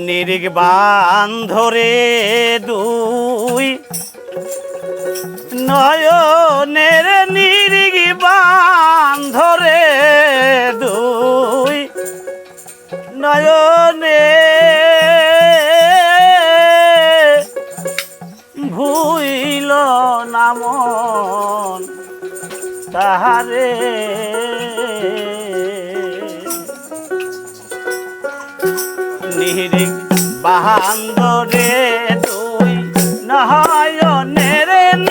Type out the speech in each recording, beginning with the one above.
নিরিক বান ধরে দুই নয়নের নিরিক বান ধরে দুই নয়নের তাহারে। নিহিরি বাহান্দরে তুই নহায় নেরেন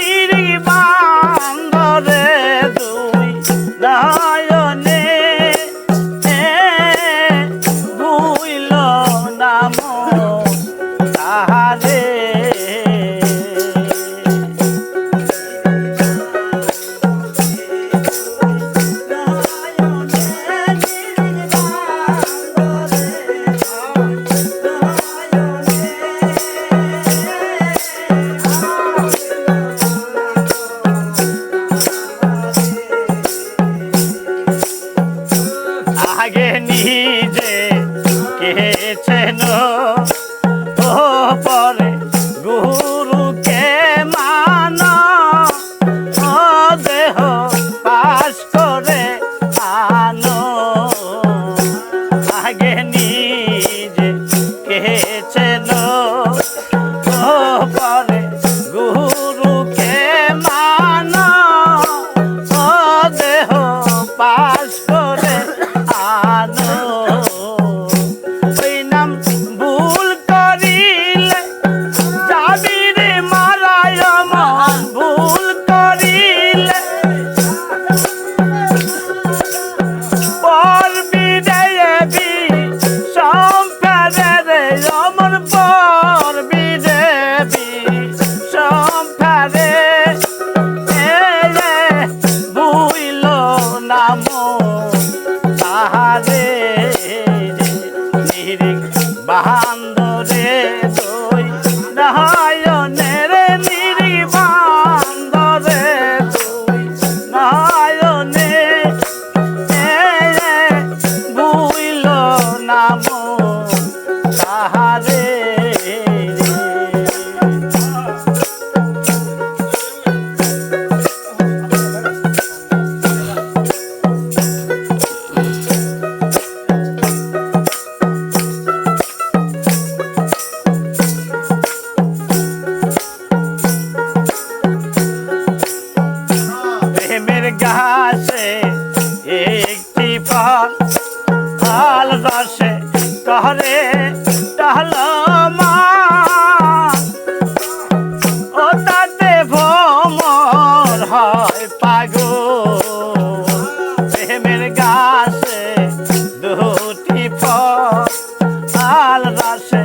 লাল রাশে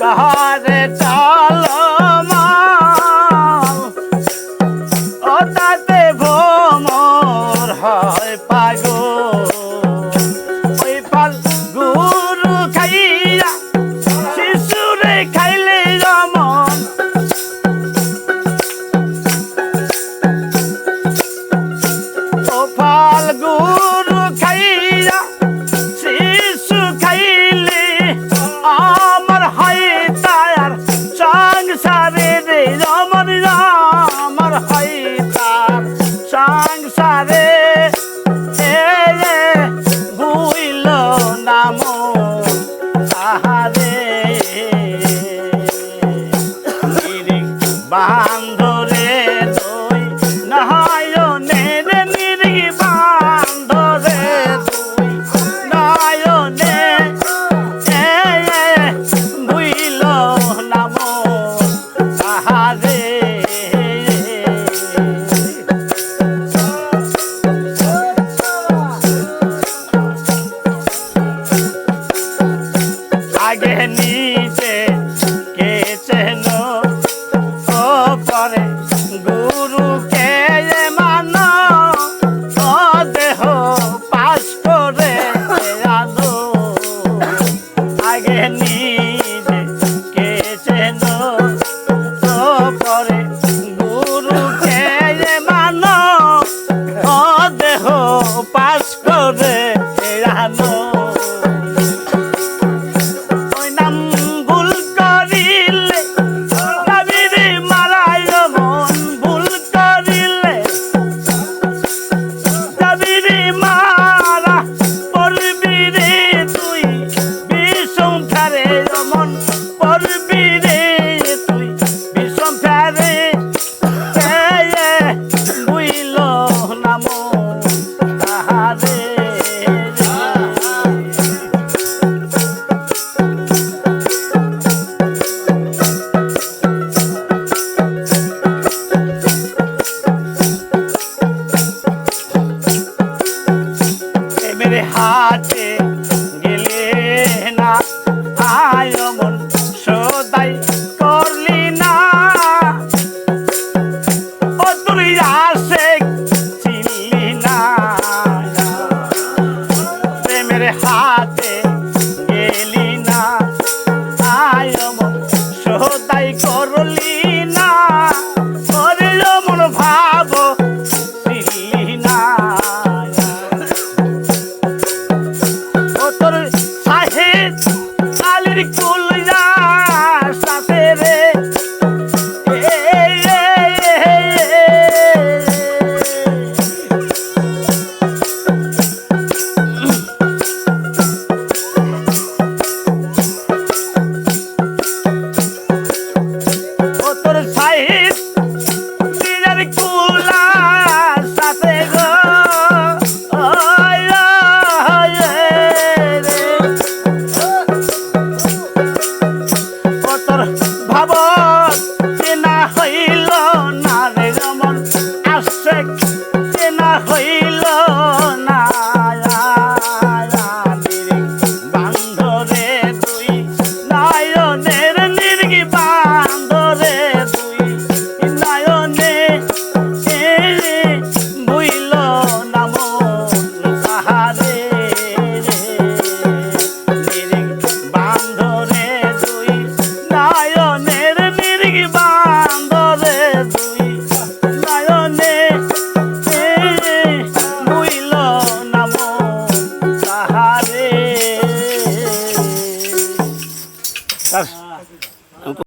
কাহারে নামো ask